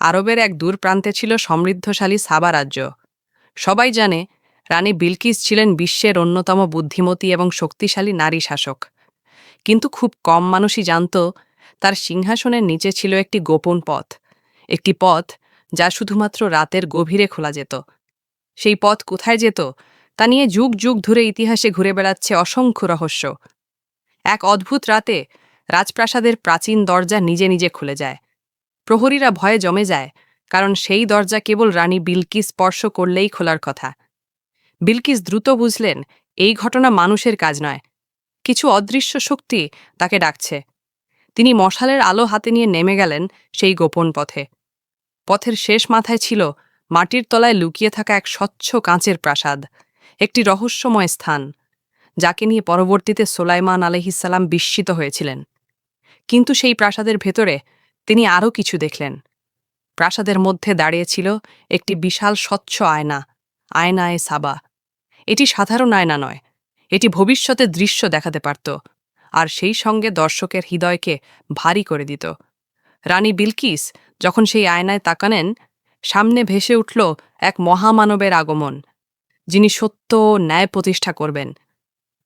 আরবের এক দূর প্রান্তে ছিল সমৃদ্ধশালী সাবা রাজ্য। সবাই জানে, রানী বিলকিস ছিলেন বিশ্বের অন্যতম বুদ্ধিমতী এবং শক্তিশালী নারী শাসক। কিন্তু খুব কম মানুষই জানত, তার সিংহাসনের নিচে ছিল একটি গোপন পথ। একটি পথ যা শুধুমাত্র রাতের গভীরে খোলা যেত। সেই পথ কোথায় যেত, তা নিয়ে যুগ যুগ ধরে ইতিহাসে ঘুরে বেড়াচ্ছে অসংখ্য রহস্য। এক অদ্ভুত রাতে রাজপ্রাসাদের প্রাচীন দরজা নিজে নিজে খুলে যায়। প্রহরীরা ভয়ে জমে যায়, কারণ সেই দরজা কেবল রানী বিলকিস স্পর্শ করলেই খোলার কথা। বিলকিস দ্রুত বুঝলেন, এই ঘটনা মানুষের কাজ নয়। কিছু অদৃশ্য শক্তি তাকে ডাকছে। তিনি মশালের আলো হাতে নিয়ে নেমে গেলেন সেই গোপন পথে। পথের শেষ মাথায় ছিল মাটির তলায় লুকিয়ে থাকা এক স্বচ্ছ কাঁচের প্রাসাদ, একটি রহস্যময় স্থান, যাকে নিয়ে পরবর্তীতে সোলাইমান আলহিসাল্লাম বিস্মিত হয়েছিলেন। কিন্তু সেই প্রাসাদের ভেতরে তিনি আরও কিছু দেখলেন। প্রাসাদের মধ্যে দাঁড়িয়েছিল একটি বিশাল স্বচ্ছ আয়না, আয়নায় সাবা। এটি সাধারণ আয়না নয়, এটি ভবিষ্যতের দৃশ্য দেখাতে পারত, আর সেই সঙ্গে দর্শকের হৃদয়কে ভারী করে দিত। রানী বিলকিস যখন সেই আয়নায় তাকানেন সামনে ভেসে উঠল এক মহামানবের আগমন, যিনি সত্য ন্যায় প্রতিষ্ঠা করবেন।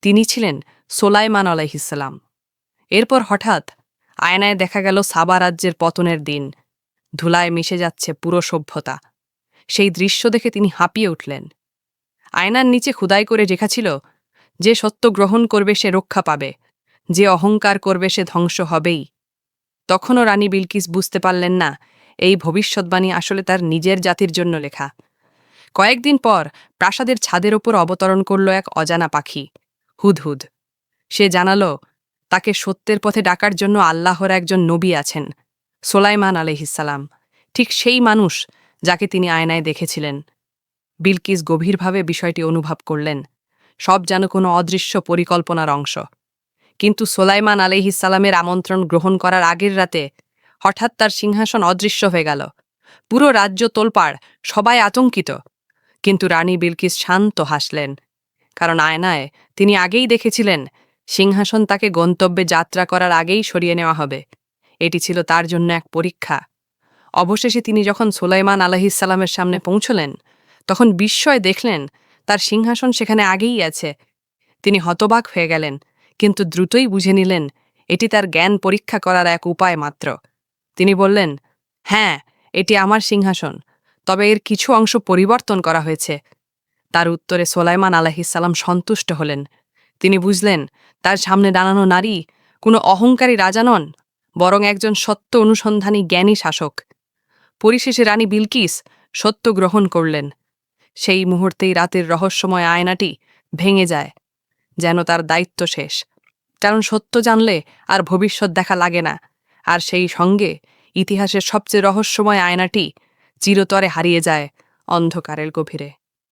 তিনি ছিলেন সোলাইমান আলাইহিসাল্লাম এরপর হঠাৎ আয়নায় দেখা গেল সাবা রাজ্যের পতনের দিন। ধুলায় মিশে যাচ্ছে পুরো সভ্যতা। সেই দৃশ্য দেখে তিনি হাঁপিয়ে উঠলেন। আয়নার নিচে খুদাই করে রেখা ছিল, যে সত্য গ্রহণ করবে সে রক্ষা পাবে, যে অহংকার করবে সে ধ্বংস হবেই। তখনও রানী বিলকিস বুঝতে পারলেন না, এই ভবিষ্যৎবাণী আসলে তার নিজের জাতির জন্য লেখা। কয়েকদিন পর প্রাসাদের ছাদের ওপর অবতরণ করল এক অজানা পাখি, হুদহুদ। সে জানালো তাকে সত্যের পথে ডাকার জন্য আল্লাহর একজন নবী আছেন, সোলাইমান আলহিসাল্লাম ঠিক সেই মানুষ যাকে তিনি আয়নায় দেখেছিলেন। বিলকিস গভীরভাবে বিষয়টি অনুভব করলেন। সব যেন কোনো অদৃশ্য পরিকল্পনার অংশ। কিন্তু সোলাইমান আলহিসাল্লামের আমন্ত্রণ গ্রহণ করার আগের রাতে হঠাৎ তার সিংহাসন অদৃশ্য হয়ে গেল। পুরো রাজ্য তোলপাড় সবাই আতঙ্কিত। কিন্তু রানী বিলকিস শান্ত হাসলেন। কারণ আয়নায় তিনি আগেই দেখেছিলেন সিংহাসন তাকে গন্তব্যে যাত্রা করার আগেই সরিয়ে নেওয়া হবে। এটি ছিল তার জন্য এক পরীক্ষা। অবশেষে তিনি যখন সোলাইমান আলহিসাল্লামের সামনে পৌঁছলেন, তখন বিস্ময় দেখলেন, তার সিংহাসন সেখানে আগেই আছে। তিনি হতবাক হয়ে গেলেন, কিন্তু দ্রুতই বুঝে নিলেন, এটি তার জ্ঞান পরীক্ষা করার এক উপায় মাত্র। তিনি বললেন হ্যাঁ এটি আমার সিংহাসন, তবে এর কিছু অংশ পরিবর্তন করা হয়েছে। তার উত্তরে সোলাইমান আলাহিসাল্লাম সন্তুষ্ট হলেন। তিনি বুঝলেন, তার সামনে দাঁড়ানো নারী কোনো অহংকারী রাজা নন, বরং একজন সত্য অনুসন্ধানী জ্ঞানী শাসক। পরিশেষে রানী বিলকিস সত্য গ্রহণ করলেন। সেই মুহূর্তেই রাতের রহস্যময় আয়নাটি ভেঙে যায়, যেন তার দায়িত্ব শেষ। কারণ সত্য জানলে আর ভবিষ্যৎ দেখা লাগে না, আর সেই সঙ্গে ইতিহাসের সবচেয়ে রহস্যময় আয়নাটি চিরতরে হারিয়ে যায় অন্ধকারের গভীরে।